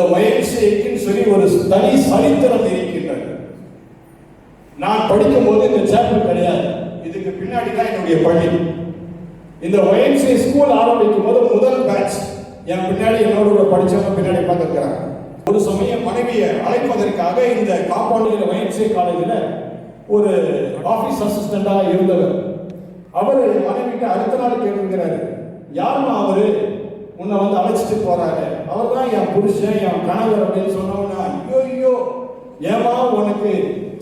இந்த சொல்லி ஒரு தனி சரித்திரம் இருக்கின்றது. நான் படிக்கும் போது இந்த சேப்பல் கிடையாது. இதுக்கு பின்னாடி தான் என்னுடைய பள்ளி. இந்த ஒயன்சி ஸ்கூல் ஆரம்பிக்கும் போது முதல் பேட்ச் என் பின்னாடி என்னோட படித்தவங்க படிச்சவங்க பின்னாடி பார்த்துருக்கிறாங்க ஒரு சமயம் மனைவியை அழைப்பதற்காக இந்த காம்பவுண்டில் ஒயன்சி காலேஜில் ஒரு ஆஃபீஸ் அசிஸ்டண்டாக இருந்தவர். அவர் மனைவிக்கு அடுத்த நாள் கேட்டிருக்கிறாரு யாருமா அவரு? உன்னை வந்து அழைச்சிட்டு போறாரு. அவர் தான் என் புருஷன் என் கணவர் அப்படின்னு சொன்னவனா ஐயோ ஐயோ ஏமா உனக்கு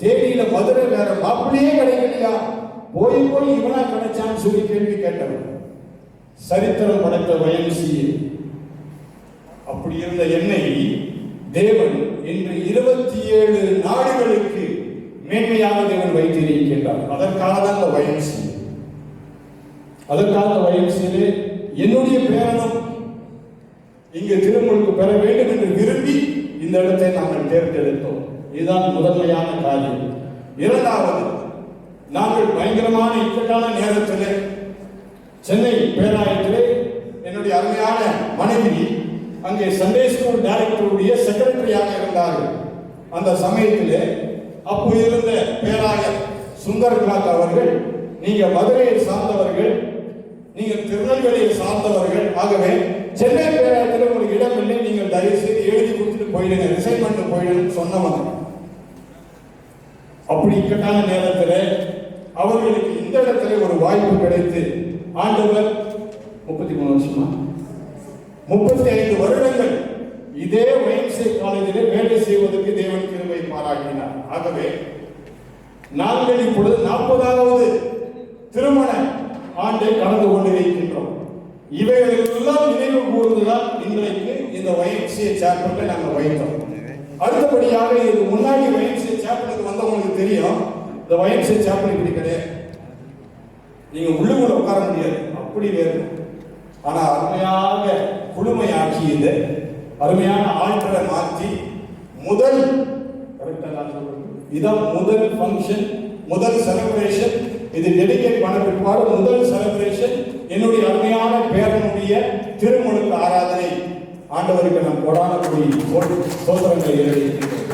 தேடியில மதுரை வேற மாப்பிள்ளையே கிடைக்கலையா? போய் போய் இவனா கிடைச்சான்னு சொல்லி கேள்வி கேட்டவன். சரித்திரம் படைத்த வயம்சியே அப்படி இருந்த என்னை தேவன் இன்று இருபத்தி ஏழு நாடுகளுக்கு மேன்மையாக தேவன் வைத்திருக்கின்றார். அதற்காக தான் இந்த வயம்சி அதற்காக இந்த வயம்சியிலே என்னுடைய பேரனும் இங்கே திருமுழுக்கு பெற வேண்டும் என்று விரும்பி இந்த இடத்தை நாங்கள் தேர்ந்தெடுத்தோம். இதுதான் முதன்மையான காரியம். இரண்டாவது நாங்கள் பயங்கரமான இக்கட்டான நேரத்திலே சென்னை பேராயத்திலே என்னுடைய அருமையான மனைவி அங்கே சண்டே ஸ்கூல் டைரக்டருடைய செக்ரட்டரியாக இருந்தார்கள். அந்த சமயத்திலே அப்போ இருந்த பேராயர் சுந்தர் அவர்கள் நீங்க மதுரையை சார்ந்தவர்கள் நீங்க திருநெல்வேலியை சார்ந்தவர்கள் ஆகவே சென்னை போயிடுங்க ரிசைன் பண்ணிட்டு போயிடுன்னு சொன்னவங்க அப்படி இக்கட்டான நேரத்தில் அவர்களுக்கு இந்த இடத்துல ஒரு வாய்ப்பு கிடைத்து ஆண்டவர் முப்பத்தி மூணு வருஷமா? முப்பத்தி ஐந்து வருடங்கள் இதே ஒயன்சே காலேஜிலே வேலை செய்வதற்கு தேவன் கிருபை பாராட்டினார். ஆகவே நாங்கள் இப்பொழுது நாற்பதாவது திருமண ஆண்டை கடந்து கொண்டிருக்கின்றோம். இவைகளெல்லாம் நினைவு கூர்ந்துதான் இன்றைக்கு இந்த ஒயன்சிய சாப்பல்ல நாங்கள் வைத்தோம் அடுத்தபடியாக இது முன்னாடி ஒயன்சிய சாப்பலுக்கு வந்தவங்களுக்கு தெரியும் இந்த ஒயன்சிய சேப்பிட இப்படி கிடையாது. நீங்க உள்ளுக்குள்ள உட்கார முடியாது. அப்படி வேறு. ஆனா அருமையாக குழுமையாக்கியது அருமையான ஆட்களை மாற்றி முதல் நான் இதான் முதல் ஃபங்க்ஷன் முதல் செலிப்ரேஷன் இது டெடிகேட் பண்ண பிற்பாடு முதல் செலிப்ரேஷன் என்னுடைய ஆண்டவருக்கு நாம் கொடான கூடி சோதரங்களை எழுதியிருக்கிறோம்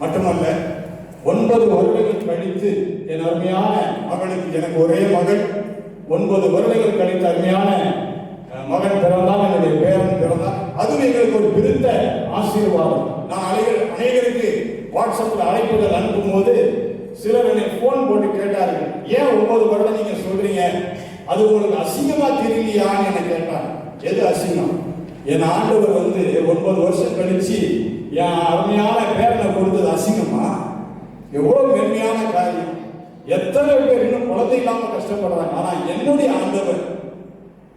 மட்டுமல்ல ஒன்பது வருடங்கள் கழித்து என் அருமையான மகனுக்கு எனக்கு ஒரே மகள் ஒன்பது வருடங்கள் கழித்து அருமையான மகன் பிறந்தால் என்னுடைய பேரன் பிறந்தான். அதுவும் எங்களுக்கு ஒரு பிரித்த ஆசீர்வாதம். நான் அலைகள் அநேகருக்கு வாட்ஸ்அப்பில் அழைப்புகள் அனுப்பும்போது சிலர் என்னை ஃபோன் போட்டு கேட்டார்கள். ஏன் ஒன்பது வருடம் நீங்க சொல்றீங்க? அது உங்களுக்கு அசிங்கமா தெரியலையான்னு என்னை கேட்டாங்க. எது அசிங்கம்? என் ஆண்டவர் வந்து ஒன்பது வருஷம் கழிச்சு என் அருமையான பேரனை கொடுத்தது அசிங்கமா? எவ்வளவு மென்மையான காரியம். எத்தனை பேர் இன்னும் குழந்தை இல்லாம கஷ்டப்படுறாங்க. ஆனா என்னுடைய ஆண்டவர்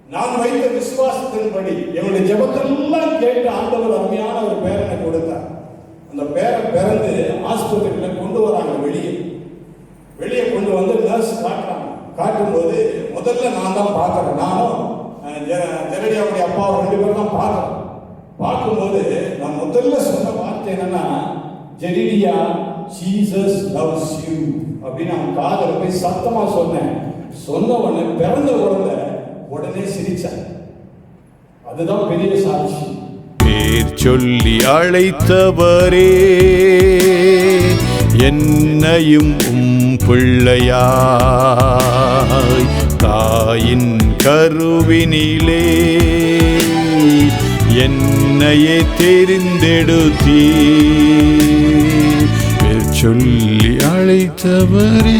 நான் வைத்த விசுவாசத்தின்படி என்னுடைய ஜபத்தெல்லாம் கேட்டு ஆண்டவர் அருமையான ஒரு பேரனை கொடுத்தார். அந்த பேரன் பிறந்து ஆஸ்பத்திரியில கொண்டு வராங்க வெளியே. வெளியே கொண்டு வந்து நர்ஸ் காட்டுறாங்க காட்டும்போது முதல்ல நான் தான் பார்க்கறேன். நானும் அஹ், அவருடைய அப்பா ரெண்டு பேரும் தான் பார்க்கறேன் பார்க்கும்போது நான் முதல்ல சொன்ன வார்த்தை என்னன்னா ஜெரிடியா ஜீசஸ் லவ்ஸ் யூ அப்படின்னு அவன் காதல போய் சத்தமாக சொன்னேன். சொன்ன உடனே பிறந்த குழந்தை உடனே சிரிச்சான் அதுதான் பெரிய சாட்சி. பேர் சொல்லி அழைத்தவரே என்னையும் உம் கருவினிலே என்னையே தெரிந்தெடுத்தீ சொல்லி அழைத்தவரே.